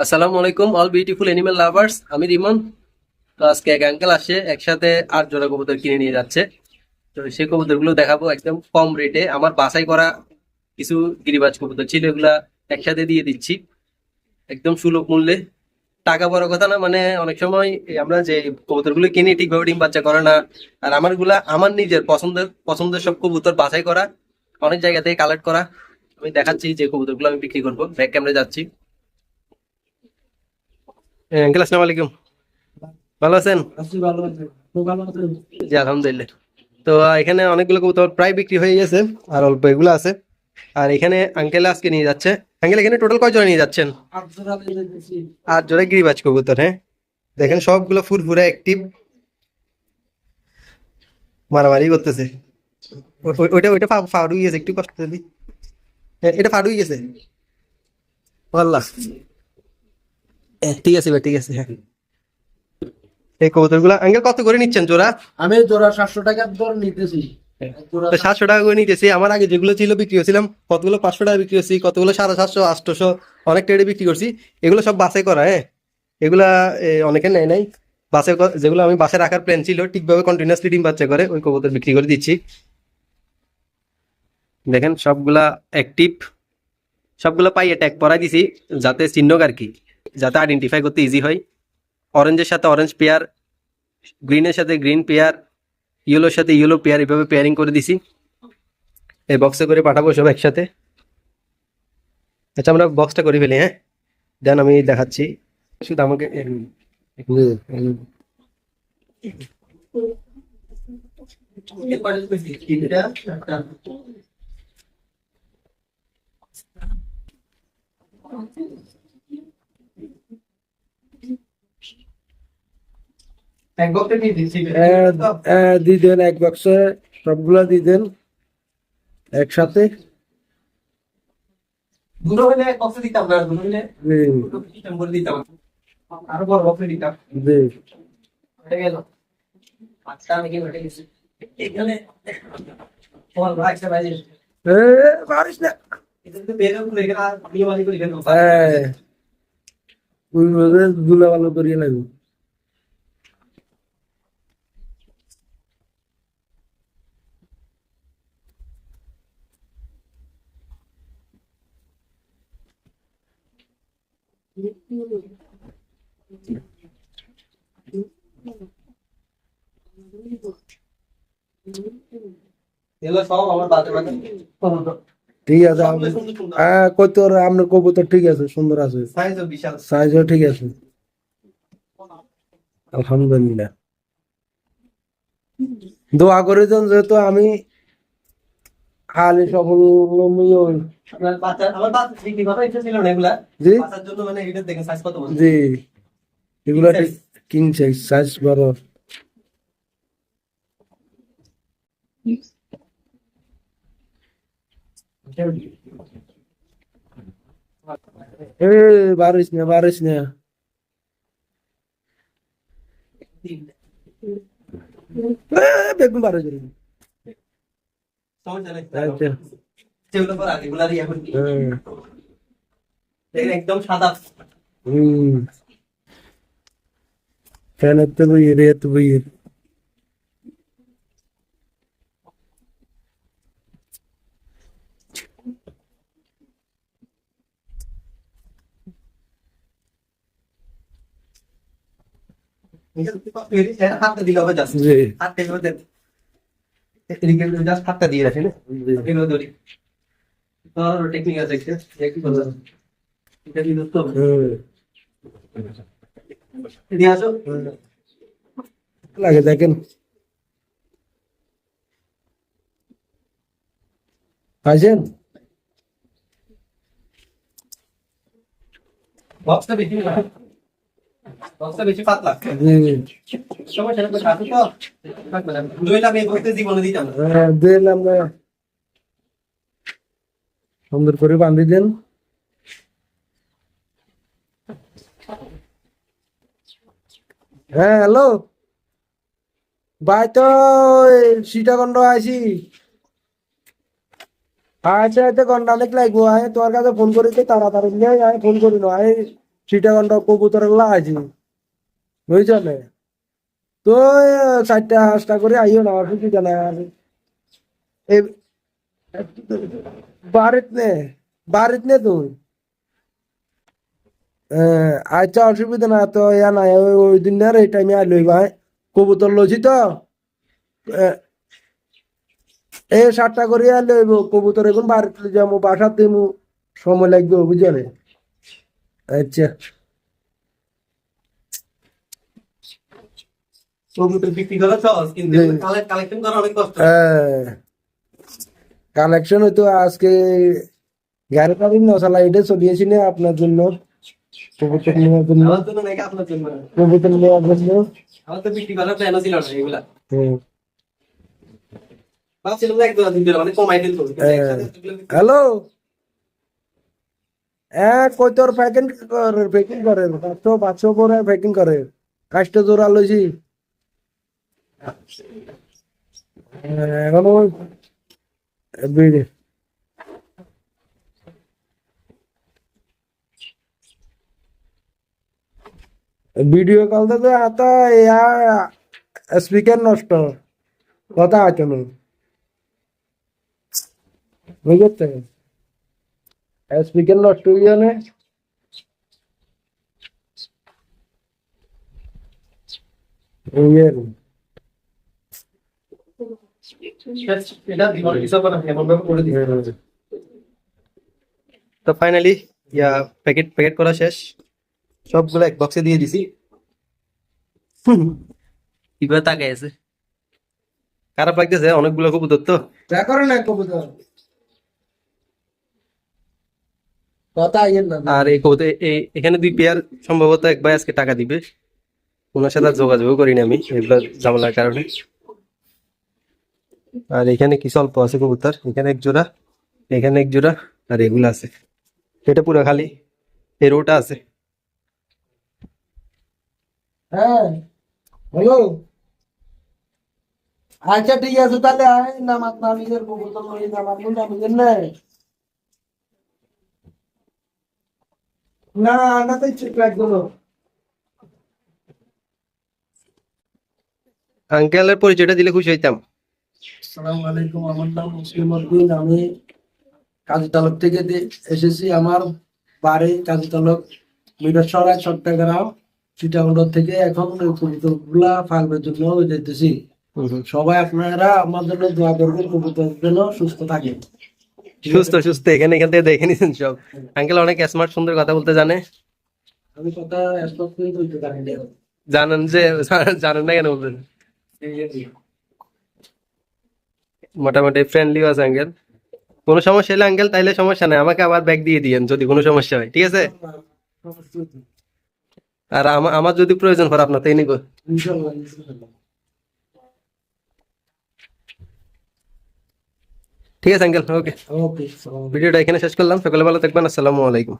আসসালামু আলাইকুম all beautiful animal lovers আমি রিমন। তো আজকে এক আঙ্কেল আসে, একসাথে আট জোড়া কবুতর কিনে নিয়ে যাচ্ছে। তো সেই কবুতরগুলো দেখাবো একদম কম রেটে আমার বাছাই করা কিছু গিরিবাজ কবুতর ছিল, এগুলা একসাথে দিয়ে দিচ্ছি। একদম সুলভ মূল্যে। টাকা বড় কথা না মানে অনেক সময় আমরা যে কবুতরগুলো কিনি, ঠিকভাবে ডিম বাচ্চা করে না। আর আমারগুলা, আমার নিজের পছন্দের পছন্দের সব কবুতর বাছাই করা, অনেক জায়গা থেকে কালেক্ট করা। আমি দেখাচ্ছি যে কবুতরগুলো আমি বিক্রি করব। ব্যাক ক্যামেরা যাচ্ছি। আঙ্কেল আসসালামু আলাইকুম। ভালো আছেন? জি আলহামদুলিল্লাহ। তো এখানে অনেকগুলো কবুতর প্রায় বিক্রি হয়ে গেছে আর অল্প এগুলো আছে। আর এখানে আঙ্কেল আজকে নিয়ে যাচ্ছে। আঙ্কেল এখানে টোটাল কয় জোড়া নিয়ে যাচ্ছেন? আট জোড়া গিরিবাজ কবুতর হ্যাঁ? দেখেন সবগুলো ফুরফুরে অ্যাক্টিভ মারামারি করতেছে। ওইটা ওইটা গেছে একটু কষ্ট হ্যাঁ, এটা ফাউড গেছে? আল্লাহ ঠিক আছে ভাই ঠিক আছে হ্যাঁ। এই কবুতরগুলো আঙ্কেল কত করে নিচ্ছেন জোড়া? আমি জোড়া সাতশো টাকার দর নিতেছি। সাতশো টাকা করে নিতেছি। আমার আগে যেগুলো ছিল বিক্রি করছিলাম কতগুলো পাঁচশো টাকা বিক্রি করছি কতগুলো সাড়ে সাতশো আটশোশো অনেক রেটে বিক্রি করছি। এগুলো সব বাসে করা হ্যাঁ? এগুলা অনেকে নেয় নাই। বাসে যেগুলো আমি বাসে রাখার প্ল্যান ছিল ঠিকভাবে কন্টিনিউসলি ডিম বাচ্চা করে ওই কবুতর বিক্রি করে দিচ্ছি। দেখেন সবগুলা অ্যাক্টিভ সবগুলো পাইয়ে ট্যাগ পরাই দিছি যাতে চিহ্নক আর কি। যাতে আইডেন্টিফাই করতে ইজি হয়। অরেঞ্জের সাথে অরেঞ্জ পেয়ার গ্রিনের সাথে গ্রিন পেয়ার ইয়েলোর সাথে ইয়েলো পেয়ার এভাবে পেয়ারিং করে দিছি। এই বক্সে করে পাঠাবো সব একসাথে। আচ্ছা আমরা বক্সটা করে ফেলি হ্যাঁ? দেন আমি দেখাচ্ছি। শুধু আমাকে এক বক্সে দিয়ে দিচ্ছি দিয়ে দেন এক বাক্সে সবগুলা দিয়ে দেন একসাথে দুটো হলে এক বক্সে দিতাম না দুটো হলে জি, দুটো দিতাম আরও বড় বক্সে দিতাম জি। হয়ে গেল আচ্ছা আমি কি গেছি এখানে তোমার ভাই একটা ভাই এ, পারিস না দুলা ভালো করিয়ে লাগবে এগুলো সব আমার বাতে বাতে ঠিক আছে হ্যাঁ কই তোর আপনার কবুতর ঠিক আছে সুন্দর আছে। সাইজও ঠিক আছে। আলহামদুলিল্লাহ। দোয়া করে যেহেতু আমি জি? জন্য মানে জি। এগুলা কিং সাইজ সাইজ না বারিশ না। বেগুন বারো জরি সমস্যা নেই আচ্ছা যেগুলো করা এগুলা দিয়ে এখন কি হ্যাঁ দেখেন একদম সাদা। হুম। ফ্যান এত বইয়ে রে এত বইয়ে। হাতটা দিলে হবে হাতটা এভাবে দেন এদিকে জাস্ট দিয়ে টেকনিক আছে বলো। এটা এদিকে আসো। লাগে দেখেন। পাইছেন বক্সটা বেশি বেশি পাতলা। আমি হ্যাঁ সুন্দর করে বান্ধি দেন। হ্যাঁ হ্যালো। ভাই তো সীতাকণ্ড আইছি। আচ্ছা আচ্ছা ঘণ্টা অনেক লাগবো তোমার কাছে ফোন করেছি তাড়াতাড়ি নিয়ে আয় ফোন করি না আয় চিটাগন্ড কবুতর আছে বুঝছেন তো চারটা পাঁচটা করে আইও না অসুবিধা নাই আর এই বাড়িত নে বাড়িত নে তুই। আচ্ছা অসুবিধা না তো ইয়া নাই ওই দিন না এই টাইমে আইলই ভাই। কবুতর লছি তো। এ, সাতটা করে লইব কবুতর এখন বাড়িতে যাব দিমু সময় লাগবে বুঝলে? আচ্ছা কবুতর বিক্রি করা সহজ কিন্তু জি। কালেকশন কালেকশন হয়তো আজকে গাড়ি টাড়ি নসালা এটা চলিয়েছি না আপনার জন্য। কবুতর নেওয়ার কবুতর নেওয়ার হ্যালো? হ্যাঁ কই তোর প্যাকিং করে প্যাকিং করে? পাঁচশো পাঁচশো করে প্যাকিং করে। কাজটা জোড়া লইছি। হ্যাঁ, ভিডিও কল তো এত স্পিকার নষ্ট। কথা আছে বুঝতে স্পিকার নষ্ট হয়ে গেলে এটা দিবার হিসাব করা এমন ভাবে করে দিই তো ফাইনালি ইয়া প্যাকেট প্যাকেট করা শেষ। সবগুলো এক বক্সে দিয়ে দিছি। তাকাই আছে। খারাপ লাগতেছে অনেকগুলো কবুতর তো। যা করে না কবুতর। কথা না। আর এই কবুতর এই এখানে দুই পেয়ার সম্ভবত এক ভাই আজকে টাকা দিবে। ওনার সাথে যোগাযোগ করিনি আমি এগুলো ঝামেলার কারণে। আর এখানে কিছু অল্প আছে কবুতর? এখানে এক জোড়া এখানে এক জোড়া আর এগুলো আছে। এটা পুরো খালি এই রোটা আছে। হ্যাঁ হ্যালো আচ্ছা ঠিক আছে তাহলে আয় নামাজ নামিজের কবুতর লই নামাজ নামিজের নাই না। ঠিক আঙ্কেলের পরিচয়টা দিলে খুশি হইতাম। আসসালামু আলাইকুম আমার নাম মুসলিম উদ্দিন। আমি কাজী তালুক থেকে এসেছি আমার বাড়ি কাজী তালুক মিটার চট্টগ্রাম চিটাগড় থেকে। এখন কবুতরগুলা ফার্মের জন্য যেতেছি। সবাই আপনারা আমার জন্য দোয়া করবেন কবুতর যেন সুস্থ থাকে। সুস্থ সুস্থ। এখানে এখান থেকে দেখে নিছেন সব। আঙ্কেল অনেক স্মার্ট সুন্দর কথা বলতে জানে। আমি কথা জানেন যে জানেন না কেন বলবেন? মোটামুটি ফ্রেন্ডলিও আছে আঙ্কেল কোনো সমস্যা হলে আঙ্কেল তাইলে সমস্যা নাই। আমাকে আবার ব্যাগ দিয়ে দিয়েন যদি কোনো সমস্যা হয় ঠিক আছে? আর আমার যদি প্রয়োজন পড়ে আপনার তাই নিব। ঠিক আছে আঙ্কেল ওকে ওকে ভিডিওটা এখানে শেষ করলাম। সকালে ভালো থাকবেন। আসসালামু আলাইকুম।